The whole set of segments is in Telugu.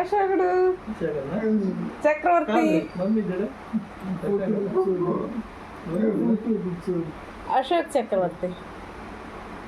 అశోకుడు చక్రవర్తి అశోక్ చక్రవర్తి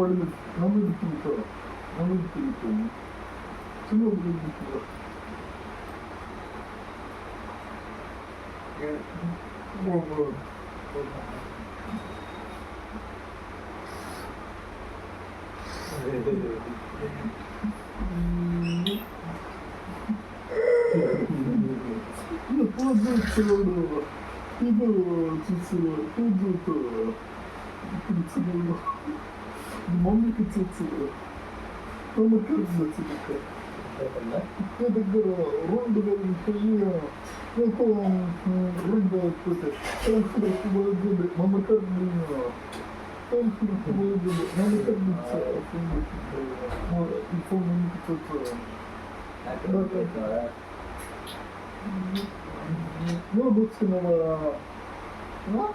わりのダメできるから、ダメできると思う。その上できます。もう、もう、もう。今は実は、今度と、いつもの。Мамикатицидо. Томакадзацидика. Я так говорю, Ронда говорит, что я, я кола рыба какой-то, там хрена хубалагуды, мама как бы там хрена хубалагуды, мама как бы цела, мама и помню не кататься. Да, да, да. Ну, будь сынова, ну,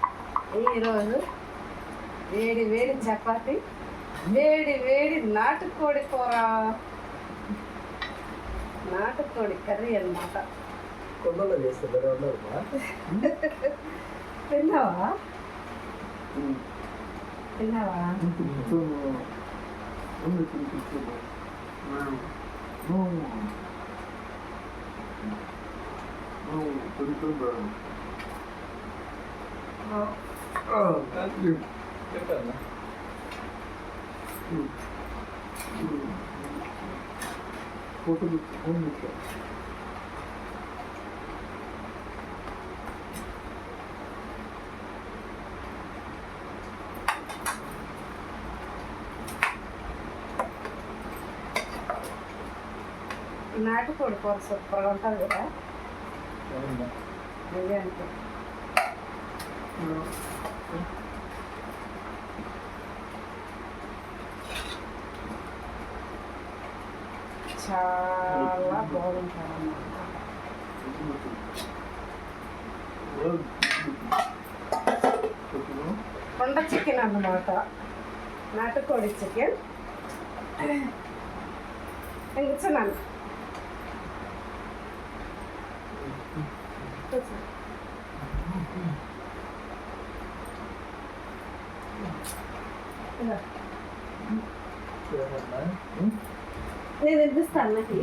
ఈరోజు వేడి వేడి చపాతి వేడి వేడి నాటుకోడి కూర. నాటుకోడి కర్రీ కొండలో ఉండమ్మా తిన్నావా? తిన్నావా? చెప్పాను ఫోటో ఫోన్ నాటుకోడి కూర సూపర్గా ఉంటుంది కదా. అదే అంటే చాలా బాగుంటుంది అన్నమాట కొండ చికెన్ అన్నమాట. నాటుకోడి చికెన్. నేను కూర్చున్నాను. కూర్చో. ఇదిగో. చూడమ్మా నేను వినిపిస్తాను నాకు.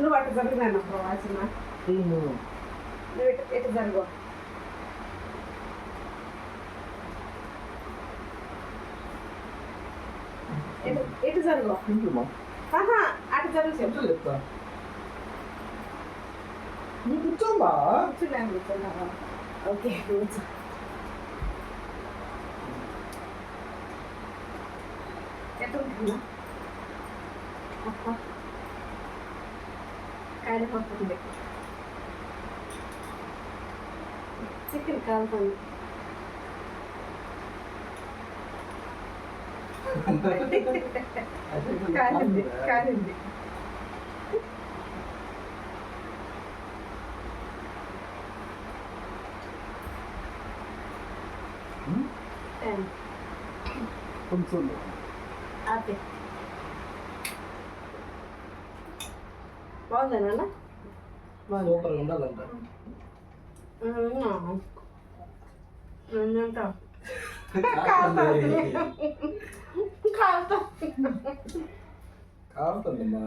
నువ్వు అటు జరిగినాను వాసన నువ్వు ఇటు ఇటు జరుగు. ఇటు జరుగు. అటు జరుగు చెప్తా. కూర్చోమ్మా. కూర్చున్నాను కూర్చున్నావా ఓకే కూర్చో. చికెన్ కాలుతుంది కాలింది కాలింది Hmm? కొంచెం ఆపే. బాగుందా నాన్న బాగుందా సూపర్ ఉండాలంట. కాలుతుందమ్మా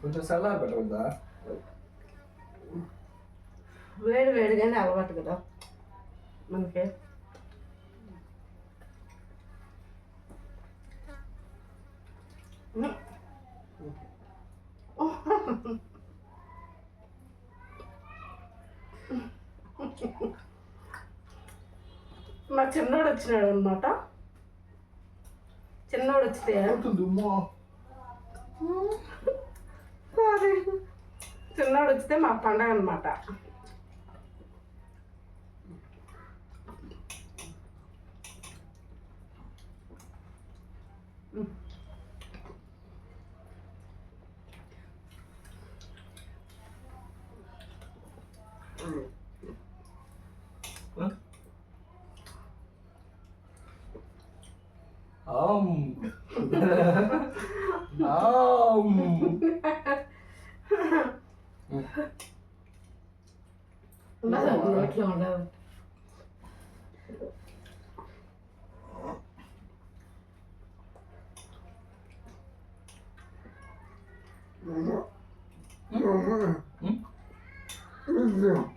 కొంచెం సల్లారి పెట్టవద్దా వేడి వేడిగానే అలవాటు కదా. మనకి మా చిన్నోడు వచ్చినాడు అనమాట చిన్నోడు వచ్చితే చిన్నోడు వచ్చితే మా పండగ అనమాట Um. um. Mother wrote your love. Mm-hmm. Mm-hmm. Mm-hmm. mm-hmm. mm-hmm.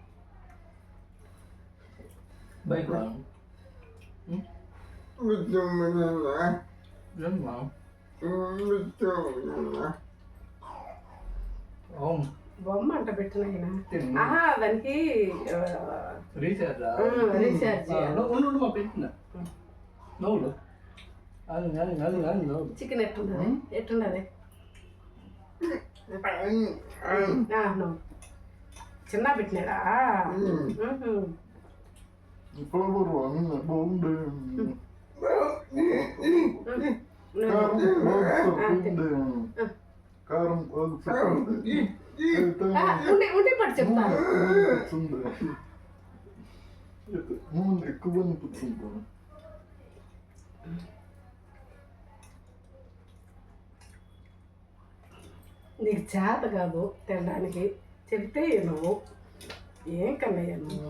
బొమ్మ అంట పెట్టిన దానికి ఆ, రీఛార్జ్ రీఛార్జ్ పెట్టిన. నవ్వులు అది అది అది అది నవ్వులు చికెన్ ఎట్టుండదు? ఎట్టుండదు? ఆ, నువ్వు చిన్న పెట్టినాడా? ఉహు. ఫ్లవర్ అన్నీ బాగుండే కారం బాగా ఆ, ఉండే కారం చెప్తాను ముందు ఎక్కువ అనిపిస్తుంది నీకు చేత కాదు తినడానికి చెప్తే నువ్వు ఏం కన్నయ్య నువ్వు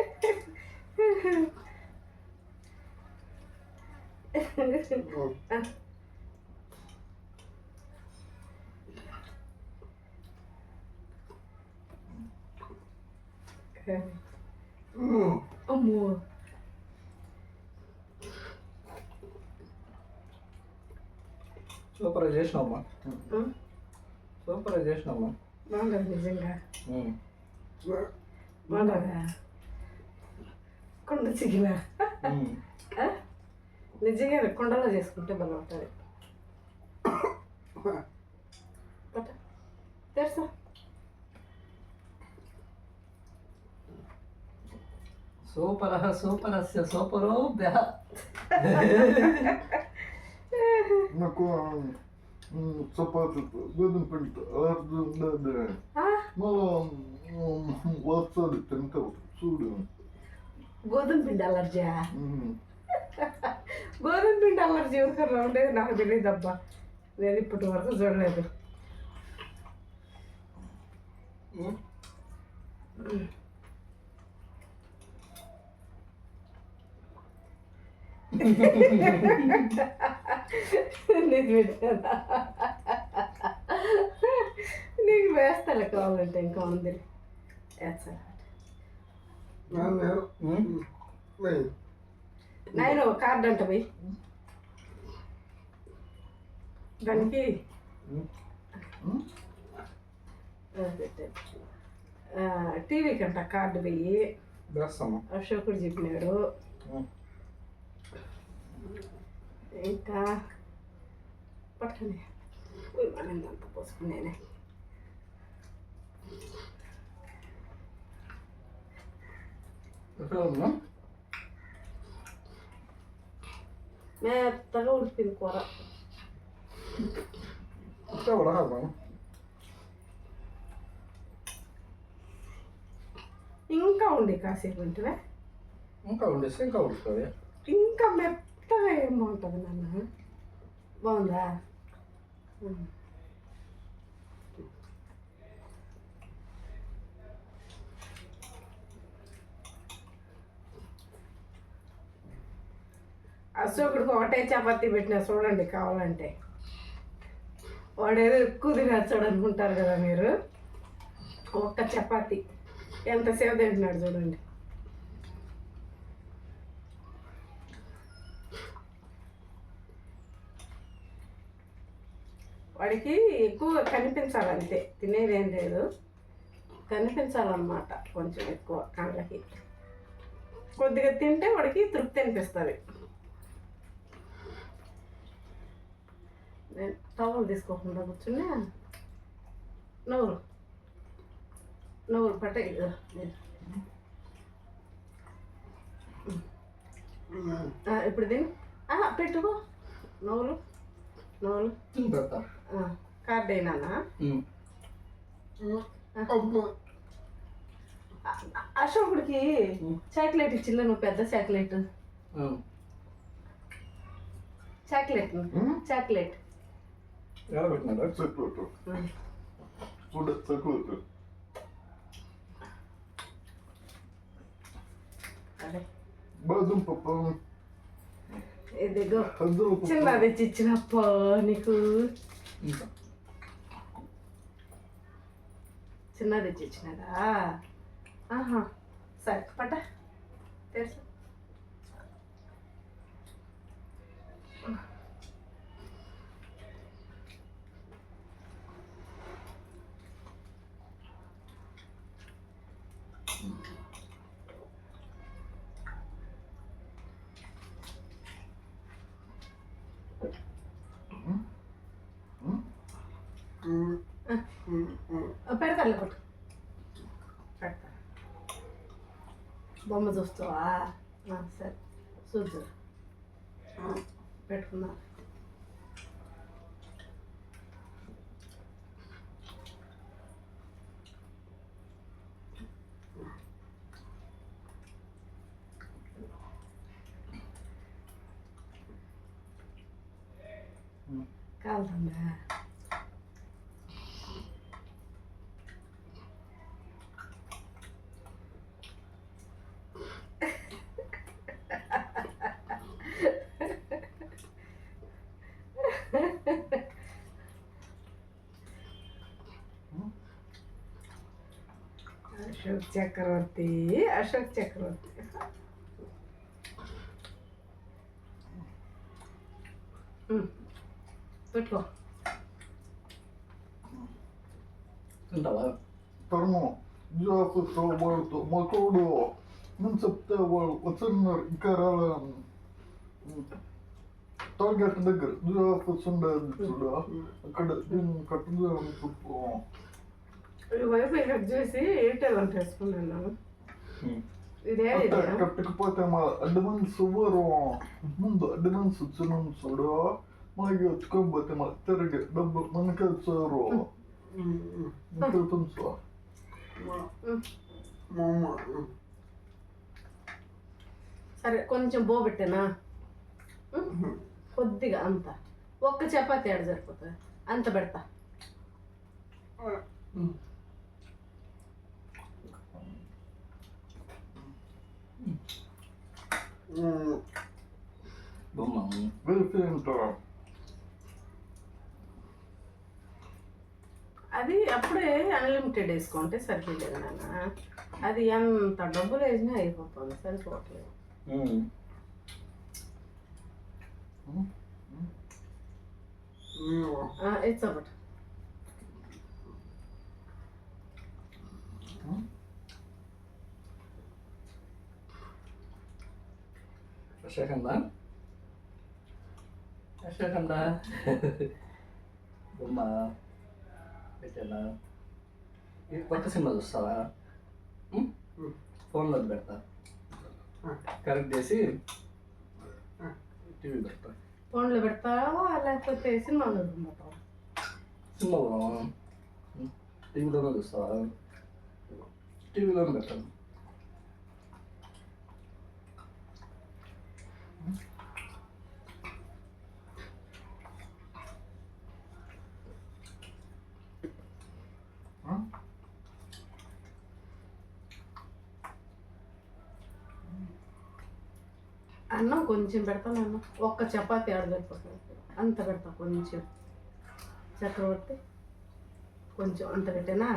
అసలు చక్రవర్తి చూడు లోపల ఉంది తినలేను అమ్మో సూపర్ చేసినావమ్మా ఉమ్, సూపర్ చేసినావమ్మా బాగుండదు నిజంగా ఉమ్. బాగుండదా కొండ చిగిన ఉమ్. నిజంగా కొండలో చేసుకుంటే బాగా ఉంటుంది తెరుసా. సూపర్ సూపర్ అస్య సూపరు బ్యా నాకు చపాతి గోధుమ వస్తాది తింటావు చూడు. గోధుమ పిండి అలర్జీ గోధుమ పిండి అలర్జీ ఎవరికన్నా ఉండేది నాకు తెలియదు అబ్బా నేను ఇప్పటి వరకు చూడలేదు. నీకు వేస్తాలే కావాలంటే ఇంకా ఉంది. వేస్తా ఉమ్. నేను కార్డు అంట పోయి. దానికి ఉమ్. మ్, అది పెట్టాను ఆ, టీవీ కంట కార్డు వేస్తాము అశోకుడు చెప్పినాడు. ఇంకా పట్టుకుని. మనంతా పోసుకునేనే ఎక్కడ ఉన్నా మెత్తగా ఉడిపింది కూర ఇక్కడ ఉడకాలి మనం ఇంకా ఉండి కాసేపు ఉంటే ఇంకా ఉండేస్తే ఇంకా ఉడుతుంది ఇంకా మెత్తగా ఏం బాగుంటుంది నాన్న బాగుందా అశోకుడికి ఒకటే చపాతి పెట్టిన చూడండి కావాలంటే. వాడేదో ఎక్కువ తినచ్చాడు అనుకుంటారు కదా మీరు. ఒక్క చపాతి. ఎంతసేపు తింటున్నాడు చూడండి. వాడికి ఎక్కువ కనిపించాలి అంతే. తినేదేం లేదు. కనిపించాలన్నమాట కొంచెం ఎక్కువ కళ్ళకి. కొద్దిగా తింటే వాడికి తృప్తి అనిపిస్తుంది. నేను టవల్ తీసుకోకుండా కూర్చున్నా నవ్వురు నవ్వురు పట్ట ఇప్పుడు దీన్ని పెట్టుకో నవ్వులు నవ్వులు కార్డ్ అయినా అశోకుడికి చాక్లెట్ ఇచ్చిందా నువ్వు పెద్ద చాక్లెట్ చాక్లెట్ చాక్లెట్ పెట్టినారు? సెక్యూరిటీ చూడ అదే. బాదం పప్పు. ఇదిగో. చిన్నది ఇచ్చినప్ప నీకు. చిన్నది ఇచ్చినాడా ఆహా. సరే పట్ట. తెలుసు పెడతాను పట్టు పెడతా. బొమ్మ చూస్తావా? సరే. చూద్దు. పెట్టుకున్నా కాలుతుందా అశోక్ చక్రవర్తి అశోక్ చక్రవర్తి ఉమ్, పెట్టుకో తింటావా తరుము జాఫర్తో వాడుతో మతోడు నేను చెప్తే వాడు వచ్చన్నారు ఇంకా రాలే టార్గెట్ దగ్గర జాఫర్స్ ఉండేది చూడ అక్కడ దీన్ని కట్టుగా అనుకుంటున్నాం ఈ వైఫై కట్ చేసి ఎయిర్టెల్ కట్టకపోతే మా అడ్వాన్స్ ఇవ్వరు. ముందు అడ్వాన్స్ ఇచ్చిన చూడు. మాకు మా తిరిగి డబ్బు మనకే ఇచ్చారు నీకు తెలుసా సరే కొంచెం బో పెట్టానా? కొద్దిగా అంత. ఒక్క చపాతి ఆడ సరిపోతుంది. అంత పెడతా. బొమ్మ వెళ్తే అది అప్పుడే అన్లిమిటెడ్ వేసుకుంటే సరిపోలేదు నాన్న. అది ఎంత డబ్బులు వేసినా అయిపోతుంది సరిపోవట్లేదు. ఇట్స్ ఒకటి సెకండా సెకండా బొమ్మ పెట్టానా ఇది కొత్త సినిమా చూస్తావా? ఫోన్లో పెడతా కరెక్ట్ చేసి టీవీ పెడతా ఫోన్లో పెడతావా లేకపోతే సినిమాలో పెడతావా సినిమా పోదామా ఉం? టీవీలోనే చూస్తావా టీవీలోనే పెడతాను అన్నం కొంచెం పెడతాను అన్న. ఒక్క చపాతి ఆడలేకపోతాను అంత పెడతా కొంచెం. చక్రవర్తి కొంచెం అంత పెట్టేనా?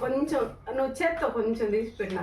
కొంచెం నువ్వు చేత్తో కొంచెం తీసి పెట్టినా